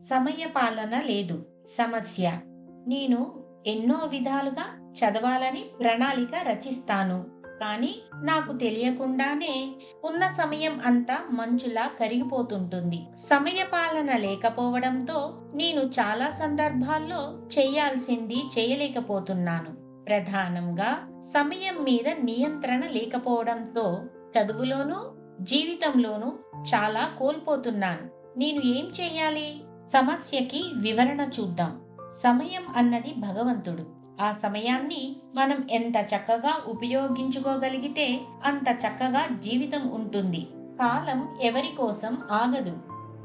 సమయ పాలన లేదు. సమస్య. నేను ఎన్నో విధాలుగా చదవాలని ప్రణాళిక రచిస్తాను. కానీ నాకు తెలియకుండానే ఉన్న సమయం అంతా మంచులా కరిగిపోతుంటుంది. సమయపాలన లేకపోవడంతో నేను చాలా సందర్భాల్లో చేయాల్సింది చేయలేకపోతున్నాను. ప్రధానంగా సమయం మీద నియంత్రణ లేకపోవడంతో చదువులోనూ జీవితంలోనూ చాలా కోల్పోతున్నాను. నేను ఏం చేయాలి? సమస్యకి వివరణ చూద్దాం. సమయం అన్నది భగవంతుడు. ఆ సమయాన్ని మనం ఎంత చక్కగా ఉపయోగించుకోగలిగితే అంత చక్కగా జీవితం ఉంటుంది. కాలం ఎవరి కోసం ఆగదు.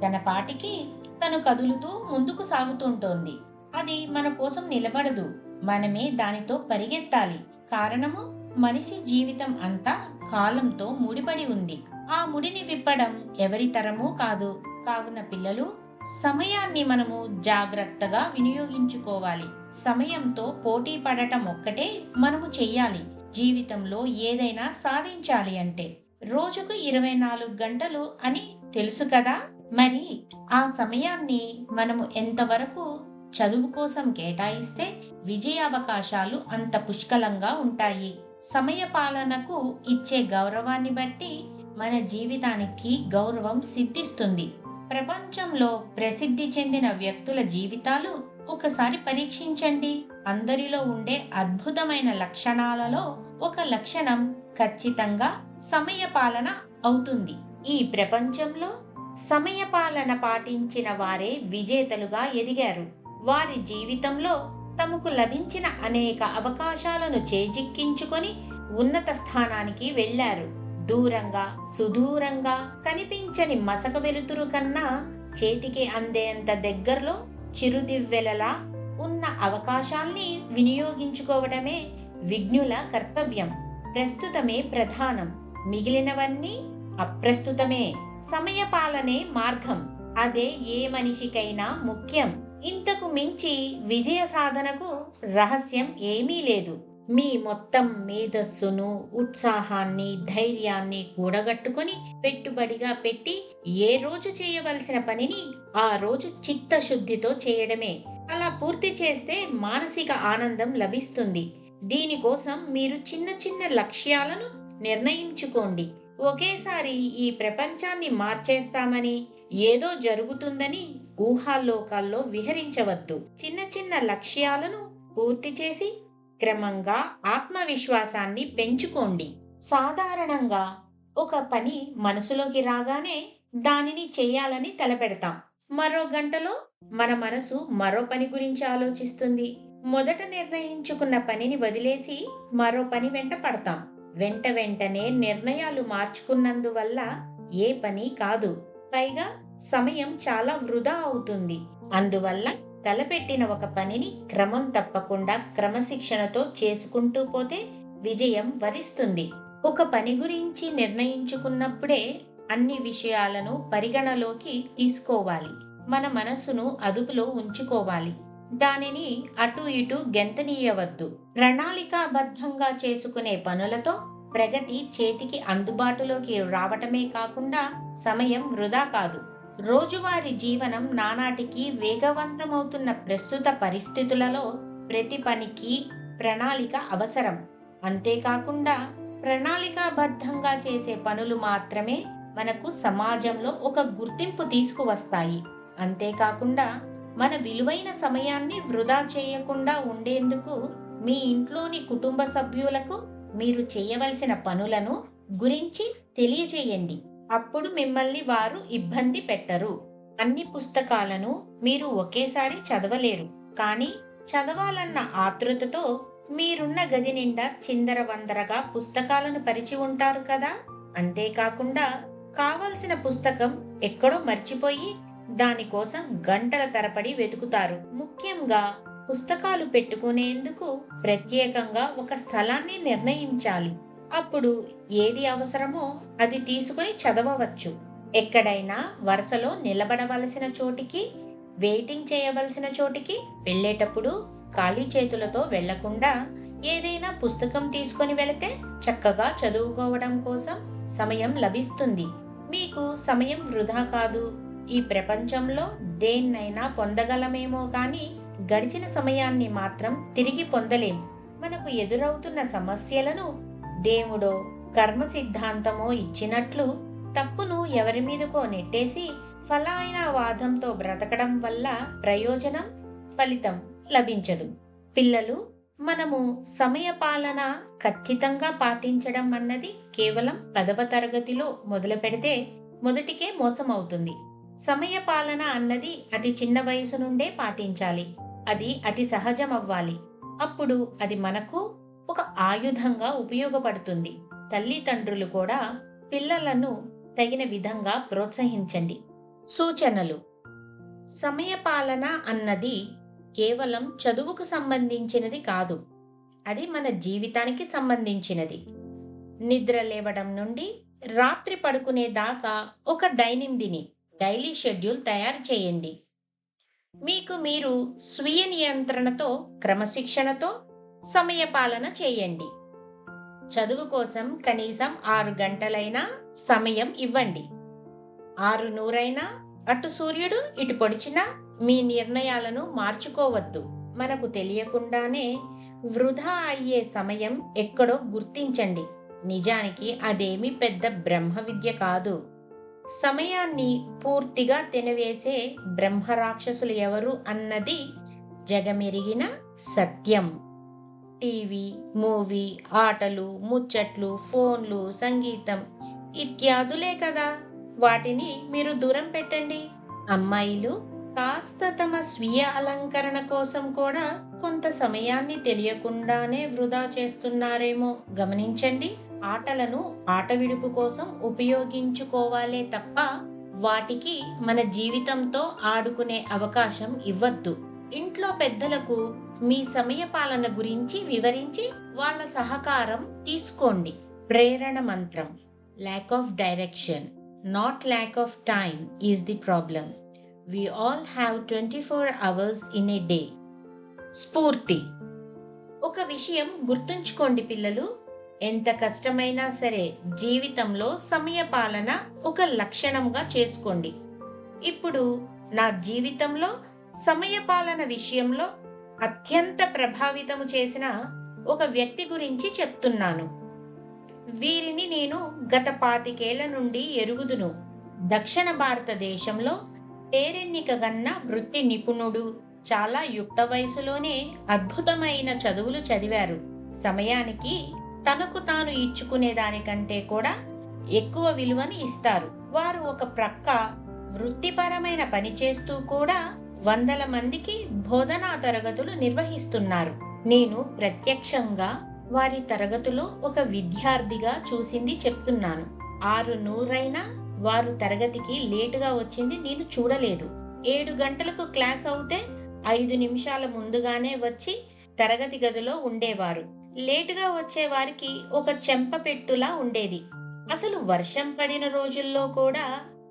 తన పాటికి తను కదులుతూ ముందుకు సాగుతుంటోంది. అది మన కోసం నిలబడదు. మనమే దానితో పరిగెత్తాలి. కారణము మనిషి జీవితం అంతా కాలంతో ముడిపడి ఉంది. ఆ ముడిని విప్పడం ఎవరి తరమూ కాదు. కావున పిల్లలు సమయాన్ని మనము జాగ్రత్తగా వినియోగించుకోవాలి. సమయంతో పోటీ పడటం ఒక్కటే మనము చెయ్యాలి. జీవితంలో ఏదైనా సాధించాలి అంటే రోజుకు ఇరవై నాలుగు గంటలు అని తెలుసు కదా? మరి ఆ సమయాన్ని మనము ఎంతవరకు చదువు కోసం కేటాయిస్తే విజయ అవకాశాలు అంత పుష్కలంగా ఉంటాయి. సమయ పాలనకు ఇచ్చే గౌరవాన్ని బట్టి మన జీవితానికి గౌరవం సిద్ధిస్తుంది. ప్రపంచంలో ప్రసిద్ధి చెందిన వ్యక్తుల జీవితాలు ఒకసారి పరీక్షించండి. అందరిలో ఉండే అద్భుతమైన లక్షణాలలో ఒక లక్షణం ఖచ్చితంగా సమయపాలన అవుతుంది. ఈ ప్రపంచంలో సమయపాలన పాటించిన వారే విజేతలుగా ఎదిగారు. వారి జీవితంలో తమకు లభించిన అనేక అవకాశాలను చేజిక్కించుకొని ఉన్నత స్థానానికి వెళ్ళారు దూరంగా సుదూరంగా కనిపించని మసక వెలుతురు కన్నా చేతికి అందేంత దగ్గరలో చిరుదివ్వెలలా ఉన్న అవకాశాల్ని వినియోగించుకోవడమే విజ్ఞుల కర్తవ్యం. ప్రస్తుతమే ప్రధానం. మిగిలినవన్నీ అప్రస్తుతమే. సమయపాలనే మార్గం. అదే ఏ మనిషికైనా ముఖ్యం. ఇంతకు మించి విజయ సాధనకు రహస్యం ఏమీ లేదు. మీ మొత్తం మేధస్సును ఉత్సాహాన్ని ధైర్యాన్ని కూడగట్టుకుని పెట్టుబడిగా పెట్టి ఏ రోజు చేయవలసిన పనిని ఆ రోజు చిత్తశుద్ధితో చేయడమే. అలా పూర్తి చేస్తే మానసిక ఆనందం లభిస్తుంది. దీనికోసం మీరు చిన్న చిన్న లక్ష్యాలను నిర్ణయించుకోండి. ఒకేసారి ఈ ప్రపంచాన్ని మార్చేస్తామని ఏదో జరుగుతుందని ఊహాలోకాల్లో విహరించవద్దు. చిన్న చిన్న లక్ష్యాలను పూర్తి చేసి క్రమంగా ఆత్మవిశ్వాసాన్ని పెంచుకోండి. సాధారణంగా ఒక పని మనసులోకి రాగానే దానిని చేయాలని తలపెడతాం. మరో గంటలో మన మనసు మరో పని గురించి ఆలోచిస్తుంది. మొదట నిర్ణయించుకున్న పనిని వదిలేసి మరో పని వెంట పడతాం. వెంట వెంటనే నిర్ణయాలు మార్చుకున్నందువల్ల ఏ పని కాదు. పైగా సమయం చాలా వృధా అవుతుంది. అందువల్ల తలపెట్టిన ఒక పనిని క్రమం తప్పకుండా క్రమశిక్షణతో చేసుకుంటూ పోతే విజయం వరిస్తుంది. ఒక పని గురించి నిర్ణయించుకున్నప్పుడే అన్ని విషయాలను పరిగణలోకి తీసుకోవాలి. మన మనసును అదుపులో ఉంచుకోవాలి. దానిని అటు ఇటు గెంతనీయవద్దు. ప్రణాళికాబద్ధంగా చేసుకునే పనులతో ప్రగతి చేతికి అందుబాటులోకి రావటమే కాకుండా సమయం వృధా కాదు. రోజువారీ జీవనం నానాటికి వేగవంతమవుతున్న ప్రస్తుత పరిస్థితులలో ప్రతి పనికి ప్రణాళిక అవసరం. అంతేకాకుండా ప్రణాళికాబద్ధంగా చేసే పనులు మాత్రమే మనకు సమాజంలో ఒక గుర్తింపు తీసుకువస్తాయి. అంతేకాకుండా మన విలువైన సమయాన్ని వృధా చేయకుండా ఉండేందుకు మీ ఇంట్లోని కుటుంబ సభ్యులకు మీరు చేయవలసిన పనులను గురించి తెలియజేయండి. అప్పుడు మిమ్మల్ని వారు ఇబ్బంది పెట్టరు. అన్ని పుస్తకాలను మీరు ఒకేసారి చదవలేరు. కానీ చదవాలన్న ఆతృతతో మీరున్న గది నిండా చిందరవందరగా పుస్తకాలను పరిచి ఉంటారు కదా? అంతేకాకుండా కావలసిన పుస్తకం ఎక్కడో మర్చిపోయి దానికోసం గంటల తరబడి వెతుకుతారు. ముఖ్యంగా పుస్తకాలు పెట్టుకునేందుకు ప్రత్యేకంగా ఒక స్థలాన్ని నిర్ణయించాలి. అప్పుడు ఏది అవసరమో అది తీసుకుని చదవవచ్చు. ఎక్కడైనా వరుసలో నిలబడవలసిన చోటికి వెయిటింగ్ చేయవలసిన చోటికి వెళ్ళేటప్పుడు ఖాళీ చేతులతో వెళ్ళకుండా ఏదైనా పుస్తకం తీసుకొని వెళితే చక్కగా చదువుకోవడం కోసం సమయం లభిస్తుంది. మీకు సమయం వృధా కాదు. ఈ ప్రపంచంలో దేన్నైనా పొందగలమేమో కానీ గడిచిన సమయాన్ని మాత్రం తిరిగి పొందలేం. మనకు ఎదురవుతున్న సమస్యలను దేవుడో కర్మ సిద్ధాంతమో ఇచ్చినట్లు తప్పును ఎవరి మీదకో నెట్టేసి ఫలాయిన వాదంతో బ్రతకడం వల్ల ప్రయోజనం ఫలితం లభించదు. పిల్లలు మనము సమయపాలన ఖచ్చితంగా పాటించడం అన్నది కేవలం పదవ తరగతిలో మొదలు పెడితే మొదటికే మోసం అవుతుంది అన్నది అతి చిన్న వయసు నుండే పాటించాలి. అది అతి సహజం అవ్వాలి అప్పుడు అది మనకు ఒక ఆయుధంగా ఉపయోగపడుతుంది. తల్లిదండ్రులు కూడా పిల్లలను తగిన విధంగా ప్రోత్సహించండి. సూచనలు. సమయపాలన అన్నది కేవలం చదువుకు సంబంధించినది కాదు. అది మన జీవితానికి సంబంధించినది. నిద్ర లేవడం నుండి రాత్రి పడుకునే దాకా ఒక దైనందిని డైలీ షెడ్యూల్ తయారు చేయండి. మీకు మీరు స్వీయ నియంత్రణతో క్రమశిక్షణతో సమయపాలన చేయండి. చదువు కోసం కనీసం ఆరు గంటలైనా సమయం ఇవ్వండి. ఆరు నూరైనా అటు సూర్యుడు ఇటు పొడిచినా మీ నిర్ణయాలను మార్చుకోవద్దు. మనకు తెలియకుండానే వృధా అయ్యే సమయం ఎక్కడో గుర్తించండి. నిజానికి అదేమి పెద్ద బ్రహ్మ విద్య కాదు. సమయాన్ని పూర్తిగా తినవేసే బ్రహ్మరాక్షసులు ఎవరు అన్నది జగమెరిగిన సత్యం. టీవీ మూవీ ఆటలు ముచ్చట్లు ఫోన్లు సంగీతం ఇత్యాదులే కదా. వాటిని మీరు దూరం పెట్టండి. అమ్మాయిలు కాస్త తమ స్వీయ అలంకరణ కోసం కూడా కొంత సమయాన్ని తెలియకుండానే వృధా చేస్తున్నారేమో. గమనించండి ఆటలను ఆట విడుపు కోసం ఉపయోగించుకోవాలే తప్ప వాటికి మన జీవితంతో ఆడుకునే అవకాశం ఇవ్వద్దు. ఇంట్లో పెద్దలకు మీ సమయ పాలన గురించి వివరించి వాళ్ళ సహకారం తీసుకోండి. ప్రేరణ మంత్రం. Lack of direction not lack of time is the problem we all have twenty four hours in a day స్ఫూర్తి ఒక విషయం గుర్తుంచుకోండి పిల్లలు. ఎంత కష్టమైనా సరే జీవితంలో సమయ పాలన ఒక లక్షణంగా చేసుకోండి. ఇప్పుడు నా జీవితంలో సమయ పాలన విషయంలో అత్యంత ప్రభావితము చేసిన ఒక వ్యక్తి గురించి చెప్తున్నాను. వీరిని నేను గత పాతికేళ్ళ నుండి ఎరుగుదును. దక్షిణ భారతదేశంలో పేరెన్నిక గన్న వృత్తి నిపుణుడు చాలా యుక్త వయసులోనే అద్భుతమైన చదువులు చదివారు. సమయానికి తనకు తాను ఇచ్చుకునే దానికంటే కూడా ఎక్కువ విలువని ఇస్తారు. వారు ఒక ప్రక్క వృత్తిపరమైన పని చేస్తూ కూడా వందల మందికి బోధనా తరగతులు నిర్వహిస్తున్నారు. నేను ప్రత్యక్షంగా వారి తరగతిలో ఒక విద్యార్థిగా చూసింది చెప్తున్నాను. ఆరు నూరైనా వారు తరగతికి లేటుగా వచ్చింది నేను చూడలేదు. ఏడు గంటలకు క్లాస్ అవుతే ఐదు నిమిషాల ముందుగానే వచ్చి తరగతి గదిలో ఉండేవారు. లేటుగా వచ్చే వారికి ఒక చెంపపెట్టులా ఉండేది. అసలు వర్షం పడిన రోజుల్లో కూడా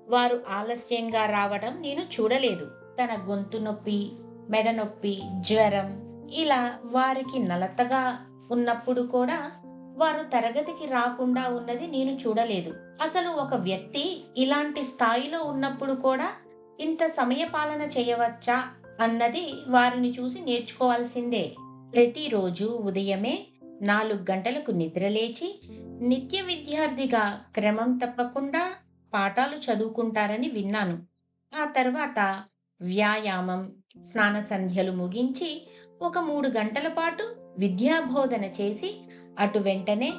వారు ఆలస్యంగా రావడం నేను చూడలేదు. తన గొంతు నొప్పి మెడ నొప్పి జ్వరం ఇలా వారికి నలతగా ఉన్నప్పుడు కూడా వారు తరగతికి రాకుండా ఉన్నది నేను చూడలేదు. అసలు ఒక వ్యక్తి ఇలాంటి స్థాయిలో ఉన్నప్పుడు కూడా ఇంత సమయపాలన చేయవచ్చా అన్నది వారిని చూసి నేర్చుకోవాల్సిందే. ప్రతిరోజు ఉదయమే నాలుగు గంటలకు నిద్రలేచి నిత్య విద్యార్థిగా క్రమం తప్పకుండా పాఠాలు చదువుకుంటారని విన్నాను. ఆ తర్వాత వ్యాయామం స్నాన సంధ్యలు ముగించి ఒక మూడు గంటల పాటు విద్యాబోధన చేసి అటు వెంటనే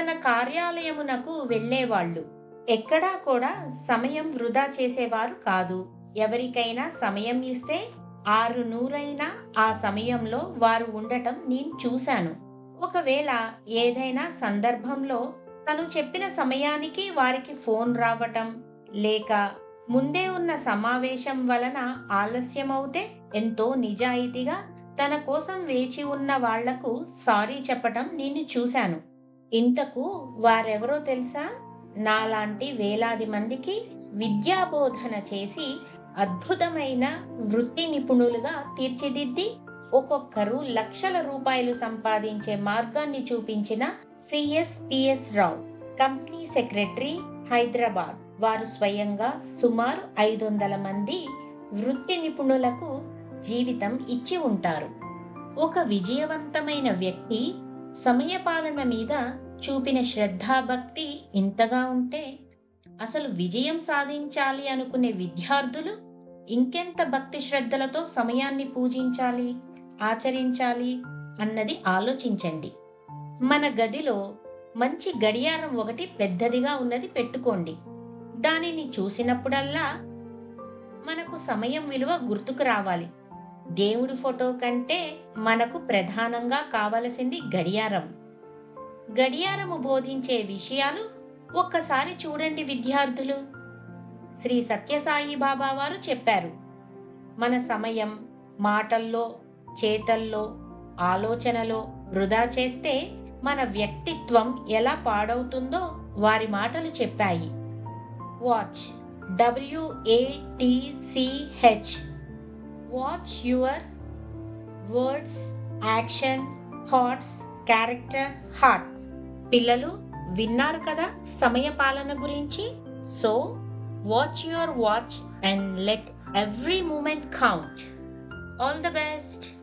తన కార్యాలయమునకు వెళ్ళేవాళ్ళు. ఎక్కడా కూడా సమయం వృధా చేసేవారు కాదు. ఎవరికైనా సమయం ఇస్తే ఆరు నూరైనా ఆ సమయంలో వారు ఉండటం నేను చూశాను. ఒకవేళ ఏదైనా సందర్భంలో తను చెప్పిన సమయానికి వారికి ఫోన్ రావటం లేక ముందే ఉన్న సమావేశం వలన ఆలస్యమవుతే ఎంతో నిజాయితీగా తన కోసం వేచి ఉన్న వాళ్ళకు సారీ చెప్పటం నేను చూశాను. ఇంతకు వారెవరో తెలుసా? నాలాంటి వేలాది మందికి విద్యాబోధన చేసి అద్భుతమైన వృత్తి నిపుణులుగా తీర్చిదిద్ది ఒక్కొక్కరు లక్షల రూపాయలు సంపాదించే మార్గాన్ని చూపించిన CSPS Rao company secretary Hyderabad. వారు స్వయంగా సుమారు ఐదు వందల మంది వృత్తి నిపుణులకు జీవితం ఇచ్చి ఉంటారు. ఒక విజయవంతమైన వ్యక్తి సమయపాలన మీద చూపిన శ్రద్ధాభక్తి ఇంతగా ఉంటే అసలు విజయం సాధించాలి అనుకునే విద్యార్థులు ఇంకెంత భక్తి శ్రద్ధలతో సమయాన్ని పూజించాలి ఆచరించాలి అన్నది ఆలోచించండి. మన గదిలో మంచి గడియారం ఒకటి పెద్దదిగా ఉన్నది పెట్టుకోండి. దానిని చూసినప్పుడల్లా మనకు సమయం విలువ గుర్తుకు రావాలి. దేవుడి ఫోటో కంటే మనకు ప్రధానంగా కావలసింది గడియారం. గడియారము బోధించే విషయాలు ఒక్కసారి చూడండి విద్యార్థులు. శ్రీ సత్యసాయి బాబా వారు చెప్పారు మన సమయం మాటల్లో చేతల్లో ఆలోచనలో వృధా చేస్తే మన వ్యక్తిత్వం ఎలా పాడవుతుందో వారి మాటలు చెప్పాయి. Watch WATCH watch your words action thoughts character heart పిల్లలు విన్నారు కదా సమయ పాలన గురించి? So watch your watch and let every moment count all the best